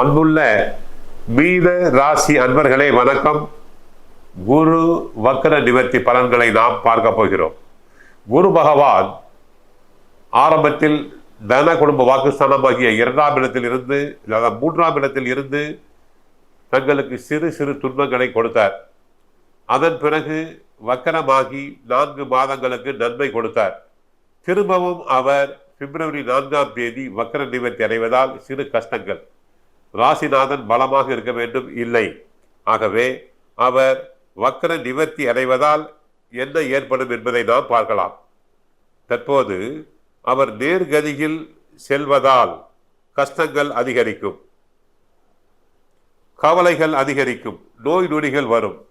அன்புள்ள மீன ராசி அன்பர்களே வணக்கம். குரு வக்கர நிவர்த்தி பலன்களை நாம் பார்க்க போகிறோம். குரு பகவான் ஆரம்பத்தில் தன குடும்ப வாக்குஸ்தானமாகிய இரண்டாம் இடத்தில் இருந்து மூன்றாம் இடத்தில் இருந்து தங்களுக்கு சிறு சிறு துன்பங்களை கொடுத்தார். அதன் பிறகு வக்கரமாகி நான்கு மாதங்களுக்கு நன்மை கொடுத்தார். திரும்பவும் அவர் பிப்ரவரி நான்காம் தேதி வக்கர நிவர்த்தி அடைவதால் சிறு கஷ்டங்கள். ராசிநாதன் பலமாக இருக்க வேண்டும் இல்லை. ஆகவே அவர் வக்கர நிவர்த்தி அடைவதால் என்ன ஏற்படும் என்பதை நாம் பார்க்கலாம். தற்போது அவர் நேர்கதியில் செல்வதால் கஷ்டங்கள் அதிகரிக்கும். கவலைகள் அதிகரிக்கும். நோய் நொடிகள் வரும்.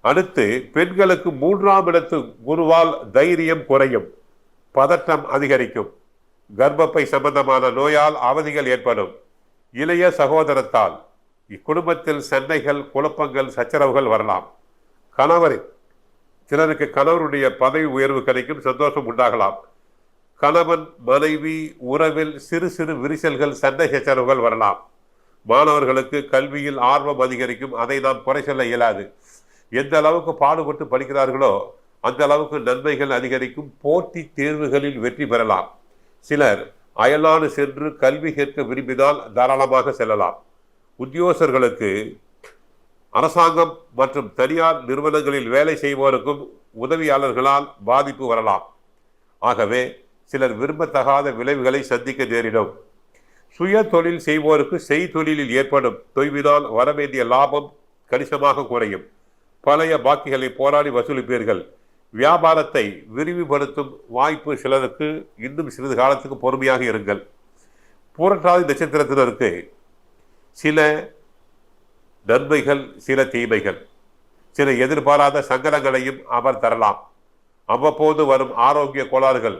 அடுத்து பெண்களுக்கு மூன்றாம் இடத்து குருவால் தைரியம் குறையும். பதட்டம் அதிகரிக்கும். கர்ப்பப்பை சம்பந்தமான நோயால் அவதிகள் ஏற்படும். இளைய சகோதரத்தால் இக்குடும்பத்தில் சென்னைகள் குழப்பங்கள் சச்சரவுகள் வரலாம். கணவரின் சிலருக்கு கணவருடைய பதவி உயர்வு கிடைக்கும் சந்தோஷம் உண்டாகலாம். கணவன் மனைவி உறவில் சிறு சிறு விரிசல்கள் சண்டை சச்சரவுகள் வரலாம். மாணவர்களுக்கு கல்வியில் ஆர்வம் அதிகரிக்கும் அதை நாம் குறை சொல்ல இயலாது. எந்த அளவுக்கு பாடுபட்டு படிக்கிறார்களோ அந்த அளவுக்கு நன்மைகள் அதிகரிக்கும் போட்டி தேர்வுகளில் வெற்றி பெறலாம். சிலர் அயல்நாடு சென்று கல்வி கேட்க விரும்பினால் தாராளமாக செல்லலாம். உத்தியோகர்களுக்கு அரசாங்கம் மற்றும் தனியார் நிறுவனங்களில் வேலை செய்வோருக்கும் உதவியாளர்களால் பாதிப்பு வரலாம். ஆகவே சிலர் விரும்பத்தகாத விளைவுகளை சந்திக்க நேரிடும். சுய தொழில் செய்வோருக்கு செய்தொழிலில் ஏற்படும் தொய்வினால் வரவேண்டிய லாபம் கணிசமாக குறையும். பழைய பாக்கிகளை போராடி வசூலிப்பீர்கள். வியாபாரத்தை விரிவுபடுத்தும் வாய்ப்பு சிலருக்கு இன்னும் சிறிது காலத்துக்கு பொறுமையாக இருங்கள். பூரட்டாதி நட்சத்திரத்தினருக்கு சில நன்மைகள் சில தீமைகள் சில எதிர்பாராத சங்கடங்களையும் அவர் தரலாம். அவ்வப்போது வரும் ஆரோக்கிய கோளாறுகள்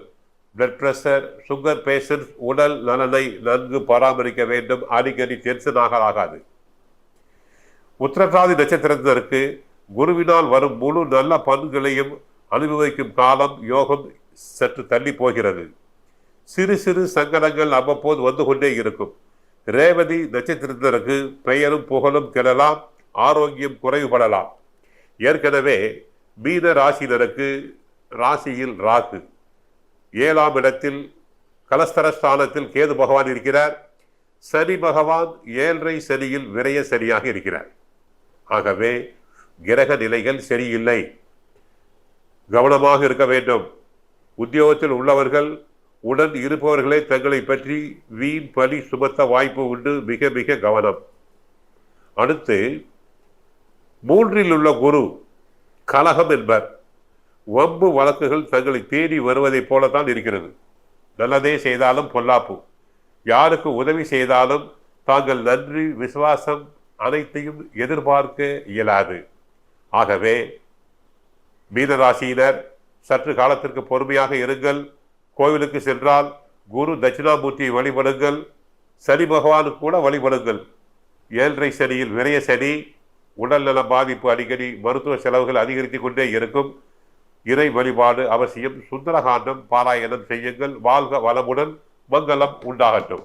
பிளட் பிரஷர் சுகர் பேஷண்ட்ஸ் உடல் நலனை நன்கு பராமரிக்க வேண்டும். அடிக்கடி டென்ஷனாக ஆகாது. உத்திரட்டாதி நட்சத்திரத்தினருக்கு குருவினால் வரும் முழு நல்ல பண்புகளையும் அனுபவிக்கும் காலம் யோகம் சற்று தள்ளி போகிறது. சிறு சிறு சங்கடங்கள் அவ்வப்போது வந்து கொண்டே இருக்கும். ரேவதி நட்சத்திரத்தினருக்கு பெயரும் புகழும் கெடலாம் ஆரோக்கியம் குறைவுபடலாம். ஏற்கனவே மீன ராசினருக்கு ராசியில் ராகு. ஏழாம் இடத்தில் கலஸ்தரஸ்தானத்தில் கேது பகவான் இருக்கிறார். சனி பகவான் ஏழரை சனியில் விரைய சரியாக இருக்கிறார். ஆகவே கிரக நிலைகள் சரியில்லை. கவனமாக இருக்க வேண்டும். உத்தியோகத்தில் உள்ளவர்கள் உடன் இருப்பவர்களே தங்களை பற்றி வீண் பலி சுமத்த வாய்ப்பு உண்டு. மிக மிக கவனம். அடுத்து மூன்றில் உள்ள குரு கலகம் என்பர். வம்பு வழக்குகள் தங்களை தேடி வருவதைப் போலத்தான் இருக்கிறது. நல்லதே செய்தாலும் பொல்லாப்பு. யாருக்கு உதவி செய்தாலும் தாங்கள் நன்றி விசுவாசம் அனைத்தையும் எதிர்பார்க்க இயலாது. ஆகவே மீனராசியினர் சற்று காலத்திற்கு பொறுமையாக இருங்கள். கோவிலுக்கு சென்றால் குரு தட்சிணாமூர்த்தியை வழிபடுங்கள். சனி பகவானுக்கு கூட வழிபடுங்கள். ஏழரை சனியில் விரைய சனி உடல்நல பாதிப்பு அடிக்கடி மருத்துவ செலவுகள் அதிகரித்து கொண்டே இருக்கும். இறை வழிபாடு அவசியம். சுந்தரகாண்டம் பாராயணம் செய்யுங்கள். வாழ்க வளமுடன் மங்களம் உண்டாகட்டும்.